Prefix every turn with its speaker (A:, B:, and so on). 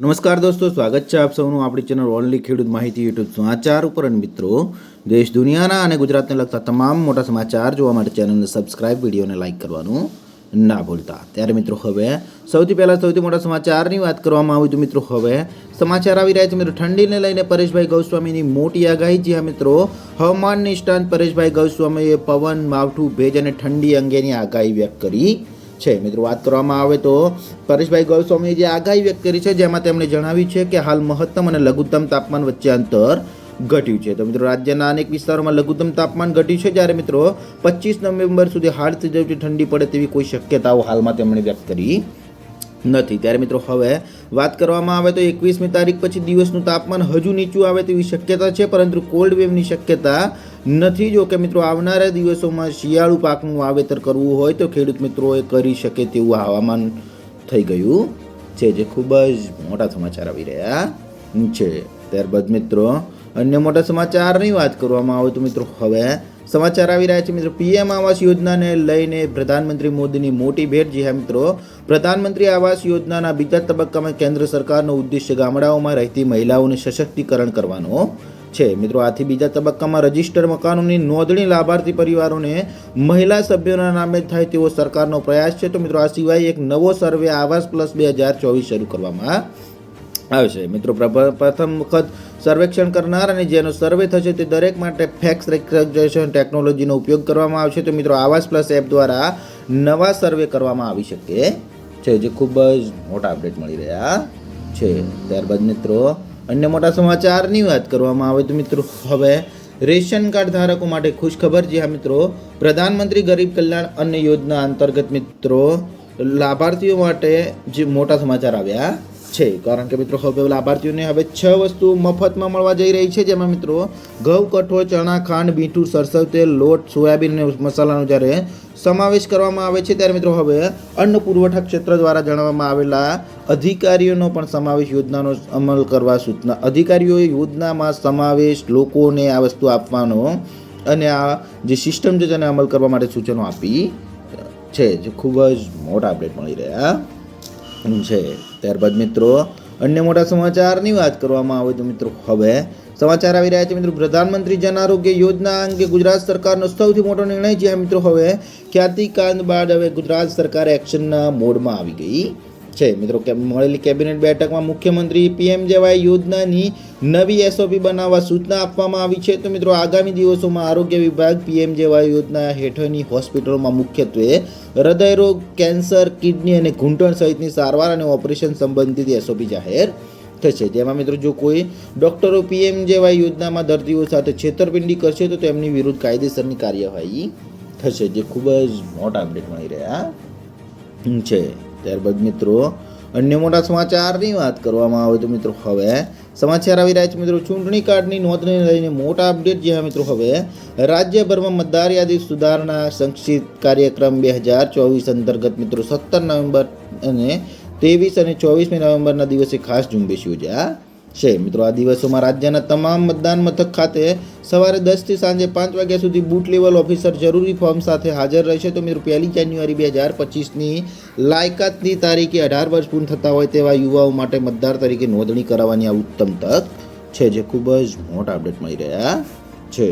A: નમસ્કાર દોસ્તો, સ્વાગત છે આપ સૌનું આપણી ચેનલ ઓનલી ખેડૂત માહિતી યુટ્યુબ સમાચાર ઉપર. અને મિત્રો, દેશ, દુનિયાના અને ગુજરાતને લગતા તમામ મોટા સમાચાર જોવા માટે ચેનલને સબસ્ક્રાઇબ વિડીયોને લાઇક કરવાનું ના ભૂલતા. ત્યારે મિત્રો, હવે સૌથી પહેલાં સૌથી મોટા સમાચારની વાત કરવામાં આવી તો મિત્રો, હવે સમાચાર આવી રહ્યા છે મિત્રો. ઠંડીને લઈને પરેશભાઈ ગૌસ્વામીની મોટી આગાહી. જ્યાં મિત્રો, હવામાન નિષ્ણાંત પરેશભાઈ ગૌસ્વામીએ પવન, માવઠું, ભેજ અને ઠંડી અંગેની આગાહી વ્યક્ત કરી. છે. મિત્રો, વાત કરવામાં આવે તો પરેશભાઈ ગૌસ્વામીએ જે આગાહી વ્યક્ત કરી છે, જેમાં તેમણે જણાવ્યું છે કે હાલ મહત્તમ અને લઘુત્તમ તાપમાન વચ્ચે અંતર ઘટ્યું છે. તો મિત્રો, રાજ્યના અનેક વિસ્તારોમાં લઘુત્તમ તાપમાન ઘટ્યું છે. જ્યારે મિત્રો, પચીસ નવેમ્બર સુધી હાડ જેવી ઠંડી પડે તેવી કોઈ શક્યતાઓ હાલમાં તેમણે વ્યક્ત કરી નથી. ત્યારે મિત્રો, હવે વાત કરવામાં આવે તો એકવીસમી તારીખ પછી દિવસનું તાપમાન હજુ નીચું આવે તેવી શક્યતા છે, પરંતુ કોલ્ડ વેવની શક્યતા નથી. જો કે મિત્રો, આવનારા દિવસોમાં શિયાળુ પાકનું વાવેતર કરવું હોય તો ખેડૂત મિત્રોએ કરી શકે તેવું હવામાન થઈ ગયું છે, જે ખૂબ જ મોટા સમાચાર આવી રહ્યા છે. ત્યારબાદ મિત્રો, અન્ય મોટા સમાચારની વાત કરવામાં આવે તો મિત્રો, હવે સમાચાર આવી રહ્યા છે. મિત્રો, પીએમ આવાસ યોજનાને લઈને પ્રધાનમંત્રી મોદીની મોટી ભેટ. જી હા, મિત્રો, પ્રધાનમંત્રી આવાસ યોજનાના બીજા તબક્કામાં કેન્દ્ર સરકારનો ઉદ્દેશ્ય ગામડાઓમાં રહેતી મહિલાઓને સશક્તિકરણ કરવાનો છે. મિત્રો, આથી બીજા તબક્કામાં રજિસ્ટર મકાનોની નોંધણી લાભાર્થી પરિવારોને મહિલા સભ્યોના નામે થાય તેવો સરકારનો પ્રયાસ છે. તો મિત્રો, આ સિવાય એક નવો સર્વે આવાસ પ્લસ બે હજાર ચોવીસ શરૂ કરવામાં આવશે. મિત્રો પ્રથમ વખત સર્વેક્ષણ કરનાર અને જેનો સર્વે થશે તે દરેક માટે ફેક્સ રેગ્યુલેશન ટેકનોલોજીનો ઉપયોગ કરવામાં આવશે. તો મિત્રો, આવાસ પ્લસ એપ દ્વારા નવા સર્વે કરવામાં આવી શકે છે, જે ખૂબ જ મોટા અપડેટ મળી રહ્યા છે. ત્યારબાદ મિત્રો અન્ય મોટા સમાચારની વાત કરવામાં આવે તો મિત્રો, હવે રેશન કાર્ડ ધારકો માટે ખુશખબર. જે હા મિત્રો, પ્રધાનમંત્રી ગરીબ કલ્યાણ અન્ન યોજના અંતર્ગત મિત્રો, લાભાર્થીઓ માટે જે મોટા સમાચાર આવ્યા છે. કારણ કે મિત્રો, હવે લાભાર્થીઓને હવે છ વસ્તુ મફતમાં મળવા જઈ રહી છે. જેમાં મિત્રો, ઘઉં, કઠોળ, ચણા, ખાંડ, મીઠું, સરસવ, તેલ, લોટ, સોયાબીન અને મસાલાનો જ્યારે સમાવેશ કરવામાં આવે છે, ત્યારે મિત્રો હવે અન્ન પુરવઠા ક્ષેત્ર દ્વારા જણાવવામાં આવેલા અધિકારીઓનો પણ સમાવેશ યોજનાનો અમલ કરવા સૂચના. અધિકારીઓએ યોજનામાં સમાવેશ લોકોને આ વસ્તુ આપવાનો અને આ જે સિસ્ટમ છે તેને અમલ કરવા માટે સૂચનો આપી છે. જે ખૂબ જ મોટા અપડેટ મળી રહ્યા છે. ત્યારબાદ મિત્રો, અન્ય મોટા સમાચારની વાત કરવામાં આવે તો મિત્રો હવે સમાચાર આવી રહ્યા છે. મિત્રો, પ્રધાનમંત્રી જન આરોગ્ય યોજના અંગે ગુજરાત સરકારનો સૌથી મોટો નિર્ણય છે. મિત્રો, હવે ખ્યાતિકાંડ બાદ હવે ગુજરાત સરકાર એક્શનના મોડમાં આવી ગઈ. છે. મિત્રો, કે મળેલી કેબિનેટ બેઠકમાં મુખ્યમંત્રી પીએમજેવાય યોજનાની નવી એસઓપી બનાવવા સૂચના આપવામાં આવી છે. તો મિત્રો, આગામી દિવસોમાં આરોગ્ય વિભાગ પીએમજેવાય યોજના હેઠળની હોસ્પિટલોમાં મુખ્યત્વે હૃદયરોગ કેન્સર, કિડની અને ઘૂંટણ સહિતની સારવાર અને ઓપરેશન સંબંધિત એસઓપી જાહેર થશે. જેમાં મિત્રો, જો કોઈ ડોક્ટરો પીએમજેવાય યોજનામાં દર્દીઓ સાથે છેતરપિંડી કરશે, તો તેમની વિરુદ્ધ કાયદેસરની કાર્યવાહી થશે. જે ખૂબ જ મોટા અપડેટ મળી રહ્યા છે. ત્યારબાદ મિત્રો, અન્ય મોટા સમાચારની વાત કરવામાં આવે તો મિત્રો હવે, સમાચાર આવી રહ્યા છે મિત્રો, ચૂંટણી કાર્ડની નોંધને લઈને મોટા અપડેટ જે મિત્રો હવે, રાજ્યભરમાં મતદાર યાદી સુધારણા સંક્ષિપ્ત કાર્યક્રમ બે હજાર ચોવીસ અંતર્ગત મિત્રો, સત્તર નવેમ્બર અને ત્રેવીસ અને ચોવીસમી નવેમ્બરના દિવસે ખાસ ઝુંબેશ યોજ્યા છે. મિત્રો, આ દિવસોમાં રાજ્યના તમામ મતદાન મથક ખાતે સવારે દસથી સાંજે પાંચ વાગ્યા સુધી બૂટ લેવલ ઓફિસર જરૂરી ફોર્મ સાથે હાજર રહેશે. તો મિત્રો, પહેલી જાન્યુઆરી બે હજાર પચીસની લાયકાતની તારીખે અઢાર વર્ષ પૂર્ણ થતા હોય તેવા યુવાઓ માટે મતદાર તરીકે નોંધણી કરાવવાની આ ઉત્તમ તક છે, જે ખૂબ જ મોટા અપડેટ મળી રહ્યા છે.